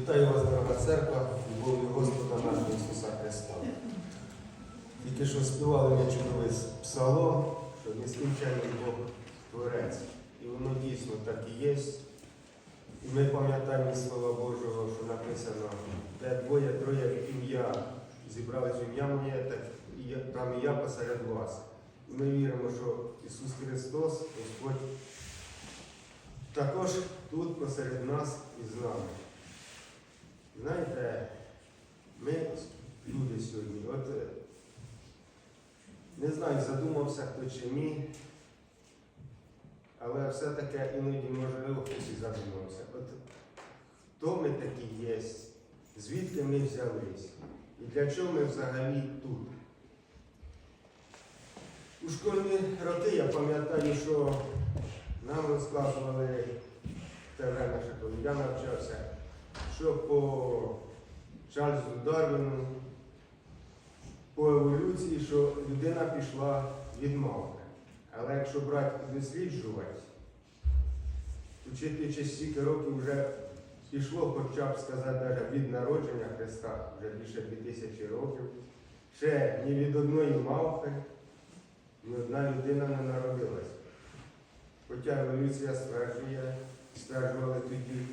Вітаю вас, дорога церква, любов'ю Господа нашого Ісуса Христа. Тільки що співали ми чудовий псалом, що нескінченний Бог Творець. І воно дійсно так і є. І ми пам'ятаємо Слова Божого, що написано, де двоє, троє ім'я зібрались ім'я моє, так і там і я посеред вас. І ми віримо, що Ісус Христос, Господь, також тут посеред нас і з нами. Знаєте, ми люди сьогодні, от е, не знаю, задумався хто чи ні, але все-таки іноді можливо хтось і задумався. От хто ми такі є, звідки ми взялись і для чого ми взагалі тут. У школьні роки я пам'ятаю, що нам розказували те время, коли я навчався, що по Чарльзу Дарвіну, по еволюції, що людина пішла від мавки. Але якщо брати і досліджувати, вчити стільки років вже пішло, хоча б сказати, навіть від народження Христа, вже більше 2000 років, ще ні від одної мавки, ні одна людина не народилась. Хоча еволюція стверджує, стверджували тоді,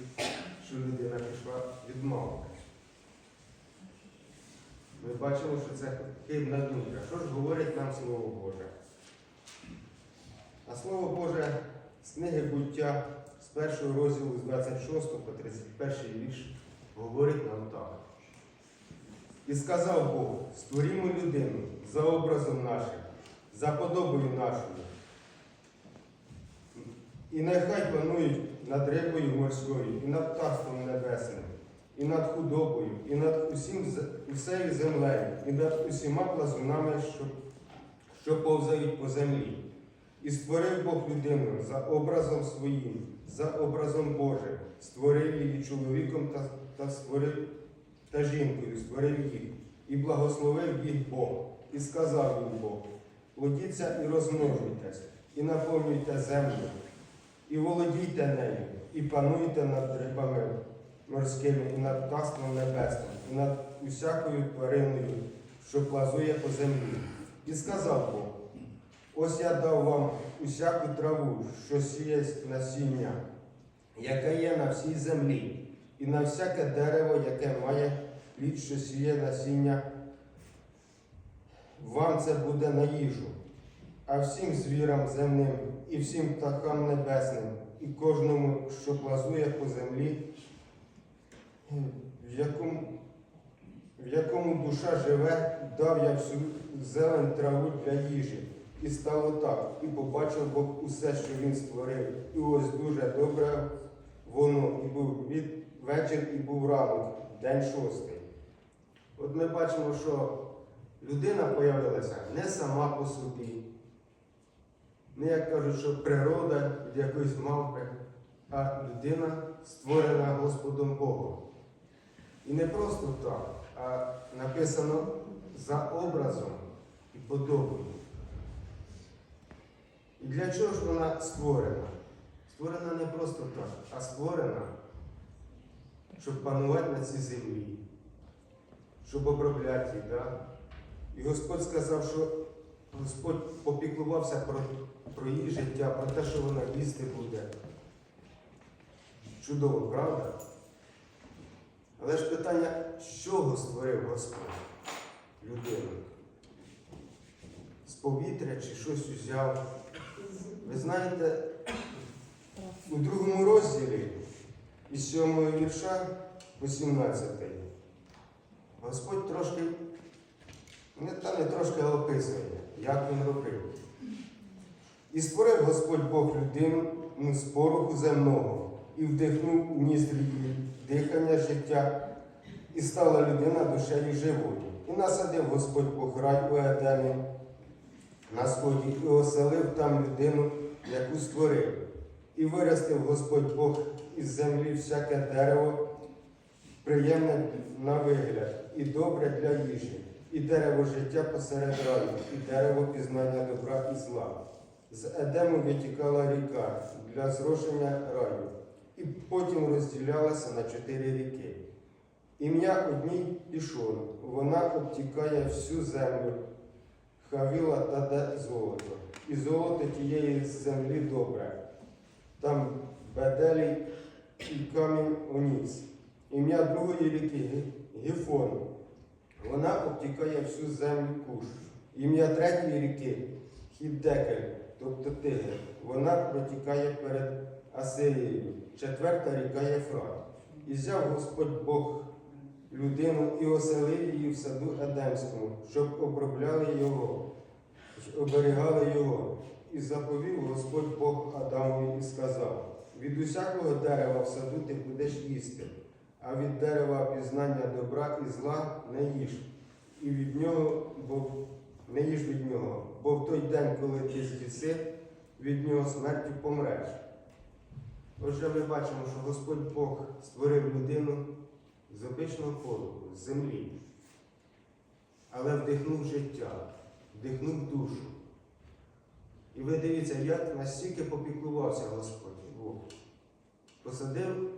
що людина пішла від мавки. Ми бачимо, що це хибна думка. Що ж говорить нам Слово Боже? А Слово Боже з книги буття з першого розділу з 26 по 31 вірш говорить нам так. І сказав Бог, створімо людину за образом нашим, за подобою нашою. І нехай панують над рибою морською, і над птахом небесним, і над худобою, і над усім, усею землею, і над усіма плазунами, що, що повзають по землі. І створив Бог людину за образом своїм, за образом Божим, створив її чоловіком та, та створив та жінкою, створив їх, і благословив їх Бог, і сказав їм Бог: плодіться і розмножуйтесь, і наповнюйте землю, і володійте нею, і пануйте над рибами морськими, і над птаством небесним, і над усякою твариною, що плазує по землі. І сказав Бог, ось я дав вам усяку траву, що сіє насіння, яке є на всій землі, і на всяке дерево, яке має плід, що сіє насіння, вам це буде на їжу, а всім звірам земним, і всім птахам небесним, і кожному, що плазує по землі, в якому, в якому душа живе, дав я всю зелень траву для їжі. І стало так, і побачив Бог усе, що він створив. І ось дуже добре воно, і був від вечір, і був ранок, день шостий. От ми бачимо, що людина появилася не сама по собі, не як кажуть, що природа від якоїсь мавпи, а людина створена Господом Богом. І не просто так, а написано за образом і подобою. І для чого ж вона створена? Створена не просто так, а створена, щоб панувати на цій землі, щоб обробляти. Да? І Господь сказав, що Господь попіклувався про, про її життя, про те, що вона їсти буде. Чудово, правда? Але ж питання, з чого створив Господь людину? З повітря чи щось узяв? Ви знаєте, у другому розділі із 7 вірша по 17 Господь трошки, не та не трошки описує, як він робив. І створив Господь Бог людину ну, з пороху земного і вдихнув у ніздрі дихання життя, і стала людина душею живою. І насадив Господь Бог рай у Едемі на сході і оселив там людину, яку створив. І виростив Господь Бог із землі всяке дерево, приємне на вигляд, і добре для їжі, і дерево життя посеред раю, і дерево пізнання добра і зла. З Едему витікала ріка для зрошення раю, і потім розділялася на чотири ріки. Ім'я одній пішон, вона обтікає всю землю, хавіла та де золото. І золото тієї землі добре. Там беделі і камінь оніс. Ім'я другої ріки Гі- Гіфон. Вона обтікає всю землю куш. Ім'я третьої ріки Хіддекель, тобто Тигр. Вона протікає перед Асирією. Четверта ріка Єфрат. І взяв Господь Бог людину і оселив її в саду Едемському, щоб обробляли його, оберігали його. І заповів Господь Бог Адамові і сказав: від усякого дерева в саду ти будеш їсти, а від дерева пізнання добра і зла не їж, і від нього, бо не їж від нього, бо в той день, коли ти з'їси, від нього смертю помреш. Отже, ми бачимо, що Господь Бог створив людину з обичного пороху, з землі, але вдихнув життя, вдихнув душу. І ви дивіться, як настільки попіклувався Господь Бог. Посадив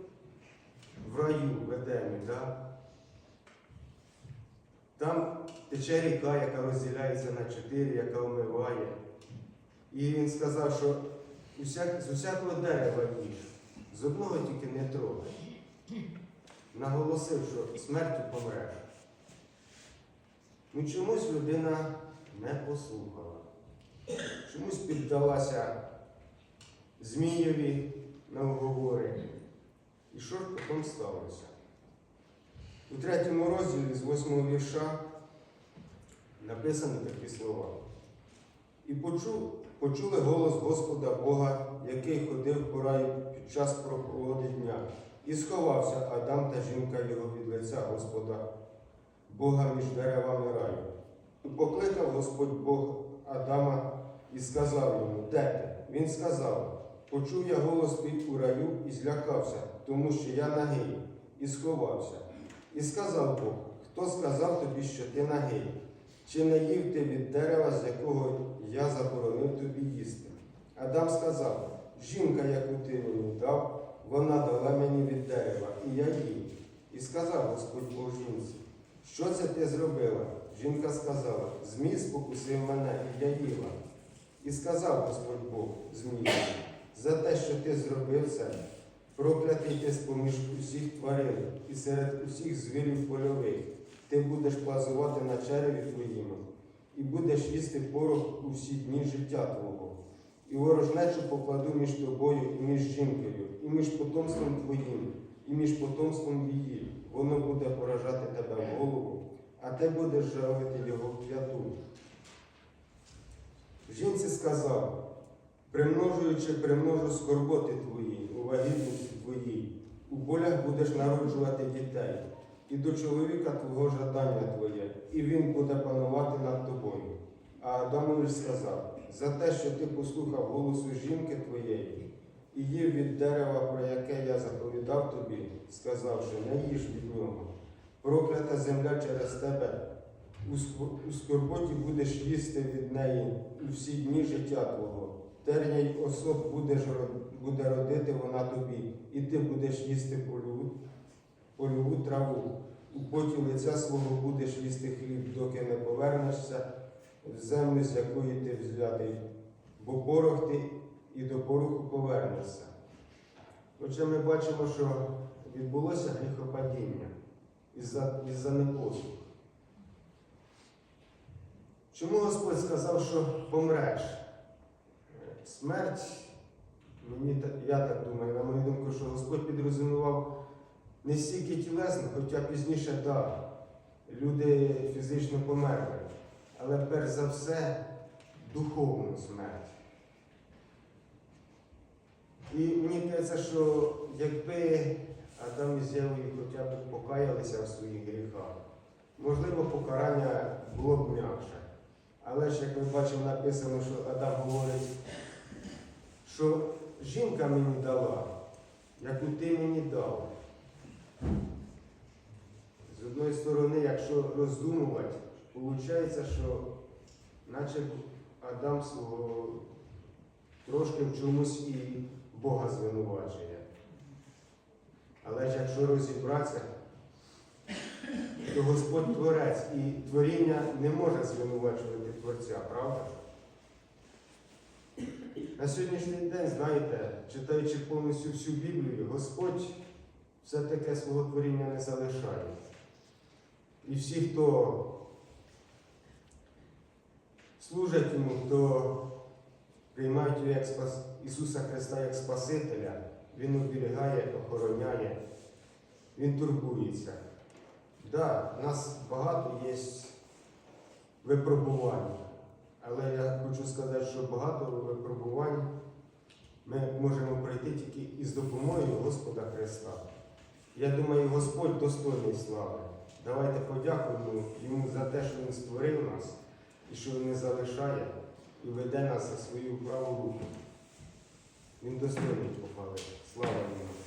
в раю в Едемі, да? там тече ріка, яка розділяється на чотири, яка омиває. І він сказав, що з усякого дерева їж, з одного тільки не трогай. Наголосив, що смертю помреш. Ну чомусь людина не послухала. Чомусь піддалася Змієві на уговори. І що ж потім сталося? У третьому розділі з восьмого вірша написані такі слова. І почув, почули голос Господа Бога, який ходив по раю під час прохолоди дня, і сховався Адам та жінка його від лиця Господа Бога між деревами раю. І покликав Господь Бог Адама і сказав йому, де ти? Він сказав, почув я голос твій у раю і злякався, тому що я нагий, і сховався. І сказав Бог, хто сказав тобі, що ти нагий? Чи не їв ти від дерева, з якого я заборонив тобі їсти? Адам сказав, жінка, яку ти мені дав, вона дала мені від дерева, і я їв. І сказав Господь Бог жінці, що це ти зробила? Жінка сказала, Змій спокусив мене, і я їла. І сказав Господь Бог Змію, за те, що ти зробив це, проклятий ти з-поміж усіх тварин і серед усіх звірів польових. Ти будеш плазувати на череві твоїми, і будеш їсти порох у всі дні життя твого. І ворожнечу покладу між тобою і між жінкою, і між потомством твоїм, і між потомством її. Воно буде поражати тебе в голову, а ти будеш жалити його п'яту. Жінці сказав, примножуючи, примножу скорботи твої, у вагітності твоїй, у болях будеш народжувати дітей, і до чоловіка твого жадання твоє, і він буде панувати над тобою. А Адамові сказав, за те, що ти послухав голосу жінки твоєї, і їв від дерева, про яке я заповідав тобі, сказавши, не їж від нього. Проклята земля через тебе, у ск- скорботі будеш їсти від неї у всі дні життя твого. Терня й осот будеш, буде родити вона тобі, і ти будеш їсти польову, польову траву. У поті лиця свого будеш їсти хліб, доки не повернешся в землю, з якої ти взятий, бо порох ти і до пороху повернешся. Отже, ми бачимо, що відбулося гріхопадіння із-за із непослуху. Чому Господь сказав, що помреш? Смерть, мені, я так думаю, на мою думку, що Господь підрозумівав не стільки тілесно, хоча пізніше так, люди фізично померли, але перш за все духовну смерть. І мені здається, що якби Адам і Євою хоча б покаялися в своїх гріхах, можливо, покарання було б м'якше. Але ж, як ми бачимо, написано, що Адам говорить, що жінка мені дала, яку ти мені дав. З одної сторони, якщо роздумувати, виходить, що наче Адам свого трошки в чомусь і Бога звинувачує. Але ж якщо розібратися, то Господь Творець і творіння не може звинувачувати Творця, правда? На сьогоднішній день, знаєте, читаючи повністю всю Біблію, Господь все-таки свого творіння не залишає. І всі, хто служать йому, хто приймають його як спас... Ісуса Христа як Спасителя, Він оберігає, охороняє, Він турбується. Да, у нас багато є випробувань, але я хочу сказати, що багато випробувань ми можемо пройти тільки із допомогою Господа Христа. Я думаю, Господь достойний слави. Давайте подякуємо йому за те, що Він створив нас і що Він не залишає і веде нас за свою праву руку. Він достойний похвали. Слава йому.